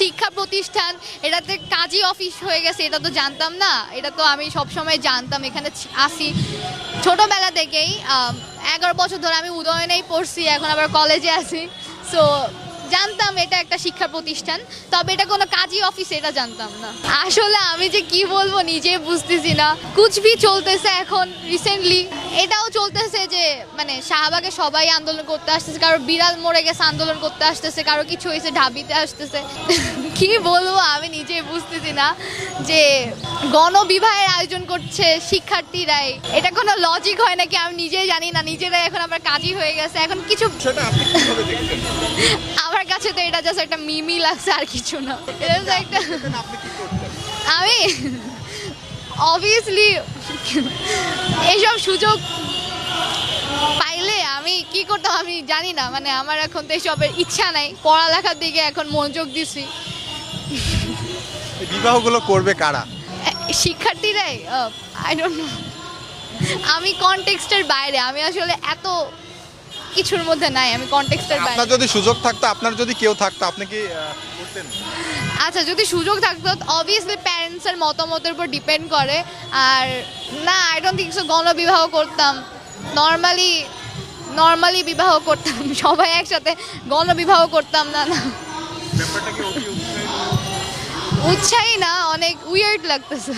শিক্ষা প্রতিষ্ঠান এটাতে কাজী অফিস হয়ে গেছে, এটা তো জানতাম না। এটা তো আমি সব সময় জানতাম, এখানে আসি। ছোটোবেলা থেকেই এগারো বছর ধরে আমি উদয়নেই পড়ছি, এখন আবার কলেজে আছি। সো জানতাম এটা একটা শিক্ষা প্রতিষ্ঠান, তবে এটা কোনো কাজী অফিস এটা জানতাম না। আসলে আমি যে কি বলব নিজে বুঝতেছি না। কুচবি চলতেছে এখন রিসেন্টলি এটাও চলতেছে যে মানে শাহবাগে সবাই আন্দোলন করতে আসতেছে, কারও বিড়াল মরে গেছে, আন্দোলন করতে আসতেছে, কারও কিছু হয়েছে, ঢাবিতে আসতেছে। কি বলব আমি নিজে বুঝতেছি না যে গণবিবাহের আয়োজন করছে শিক্ষার্থীরাই। এটা কোনো লজিক হয় নাকি আমি নিজেই জানি না, নিজেরাই এখন আবার কাজই হয়ে গেছে। এখন কিছু কাছে তো এটা জাস্ট একটা মিমি লাগছে আর কিছু না। এটা একটা আমি? অবভিয়াসলি এইসব সুযোগ পাইলে আমি কি করতাম আমি জানি না মানে আমার এখন তো এসবের ইচ্ছা নাই। পড়ালেখার দিকে এখন মনোযোগ দিছি। বিবাহগুলো করবে কারা? শিক্ষার্থীরাই আই ডোন্ট নো আমি কনটেক্সটের বাইরে আমি আসলে এত কিছুর মধ্যে নাই আমি কনটেক্সটের বাইরে। আপনার যদি সুযোগ থাকতো আপনার যদি কেউ থাকতো আপনি কি করতেন? আচ্ছা যদি সুযোগ থাকতো অবভিয়াসলি প্যারেন্টসের মতামতের উপর ডিপেন্ড করে। আর না আই ডোন্ট থিঙ্ক সো গণবিবাহ করতাম। নর্মালি নর্মালি বিবাহ করতাম। সবাই একসাথে গণবিবাহ করতাম না না। উৎসাহী? না অনেক উইয়ার্ড লাগতেছে।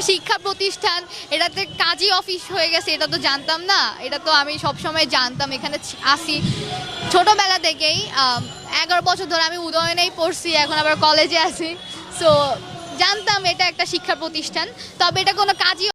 একটা শিক্ষা প্রতিষ্ঠান এটাতে কাজই অফিস হয়ে গেছে, এটা তো জানতাম না। এটা তো আমি সবসময় জানতাম, এখানে আসি। ছোটোবেলা থেকেই এগারো বছর ধরে আমি উদয়নেই পড়ছি, এখন আবার কলেজে আছি। সো জানতাম এটা একটা শিক্ষা প্রতিষ্ঠান, তবে এটা কোনো কাজী